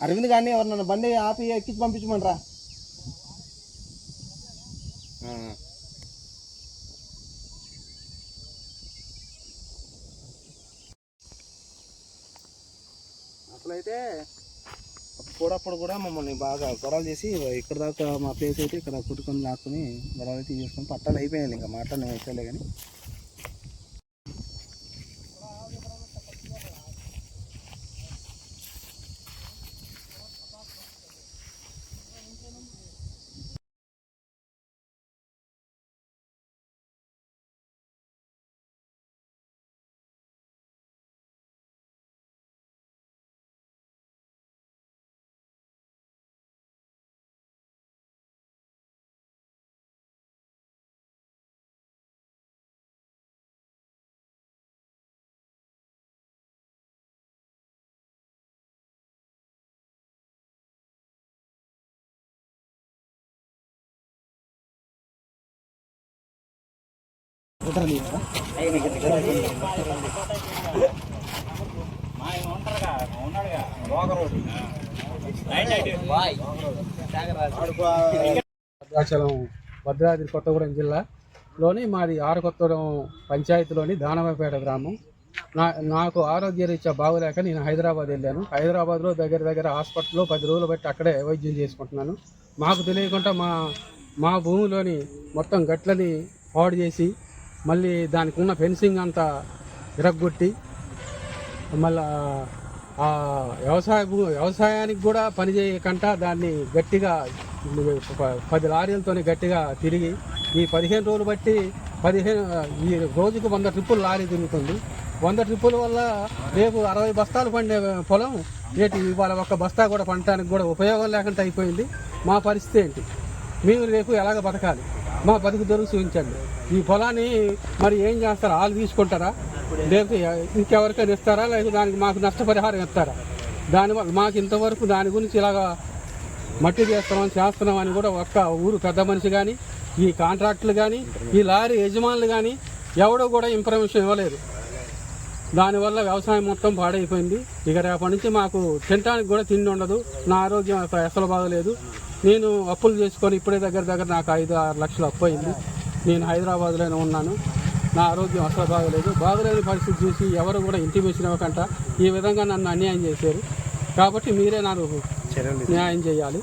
అరవింద్ కానీ ఎవరు నన్ను బండి ఆపి ఎక్కించి పంపించమంటారా? అసలైతే అప్పుడప్పుడు కూడా మమ్మల్ని బాగా గొడవలు చేసి ఇక్కడ దాకా మా ప్లేస్ అయితే ఇక్కడ కుట్టుకొని లాక్కుని గొడవలు అయితే చేసుకొని పట్టాలు అయిపోయాయి ఇంకా మాట్లాడిన విషయాలే కానీ. భద్రాచలం భద్రాద్రి కొత్తగూడెం జిల్లాలోని మాది ఆరకొత్తగూడెం పంచాయతీలోని దానవపేట గ్రామం. నా నాకు ఆరోగ్య రీత్యా బాగోలేక నేను హైదరాబాద్ వెళ్ళాను. హైదరాబాద్లో దగ్గర దగ్గర హాస్పిటల్లో పది రోజులు బట్టి అక్కడే వైద్యం చేసుకుంటున్నాను. మాకు తెలియకుండా మా మా భూమిలోని మొత్తం గట్లని పాడు చేసి మళ్ళీ దానికి ఉన్న ఫెన్సింగ్ అంతా ఇరగ్గొట్టి మళ్ళా ఆ వ్యవసాయ వ్యవసాయానికి కూడా పని చేయకుండా దాన్ని గట్టిగా ప- పది లారీలతోనే గట్టిగా తిరిగి ఈ పదిహేను రోజులు బట్టి పదిహేను ఈ రోజుకు వంద ట్రిప్పులు లారీ తిరుగుతుంది. వంద ట్రిప్పుల వల్ల రేపు అరవై బస్తాలు పండే పొలం రేటు ఇవాళ ఒక్క బస్తా కూడా పండటానికి కూడా ఉపయోగం లేకుండా అయిపోయింది. మా పరిస్థితి ఏంటి? మేము రేపు ఎలాగ బతకాలి? మా బతుకు తెరుగు చూపించండి. ఈ పొలాన్ని మరి ఏం చేస్తారా? వాళ్ళు తీసుకుంటారా? లేకపోతే ఇంకెవరికైనా ఇస్తారా లేకపోతే దానికి మాకు నష్టపరిహారం ఇస్తారా? దానివల్ల మాకు ఇంతవరకు దాని గురించి ఇలాగా మట్టి చేస్తున్నాం చేస్తున్నాం అని కూడా ఒక్క ఊరు పెద్ద మనిషి కానీ ఈ కాంట్రాక్టులు కానీ ఈ లారీ యజమానులు కానీ ఎవడో కూడా ఇన్ఫర్మేషన్ ఇవ్వలేదు. దానివల్ల వ్యవసాయం మొత్తం పాడైపోయింది. ఇక రేపటి నుంచి మాకు తినడానికి కూడా తిండి ఉండదు. నా ఆరోగ్యం అసలు బాగలేదు. నేను అప్పులు చేసుకొని ఇప్పుడే దగ్గర దగ్గర నాకు ఐదు ఆరు లక్షలు అప్పు అయింది. నేను హైదరాబాద్లోనే ఉన్నాను. నా ఆరోగ్యం అసలు బాగలేదు. బాగలేని పరిస్థితి చూసి ఎవరు కూడా ఇంటిమేషన్ ఇవ్వకుండా ఈ విధంగా నన్ను అన్యాయం చేశారు. కాబట్టి మీరే నాకు న్యాయం చేయాలి.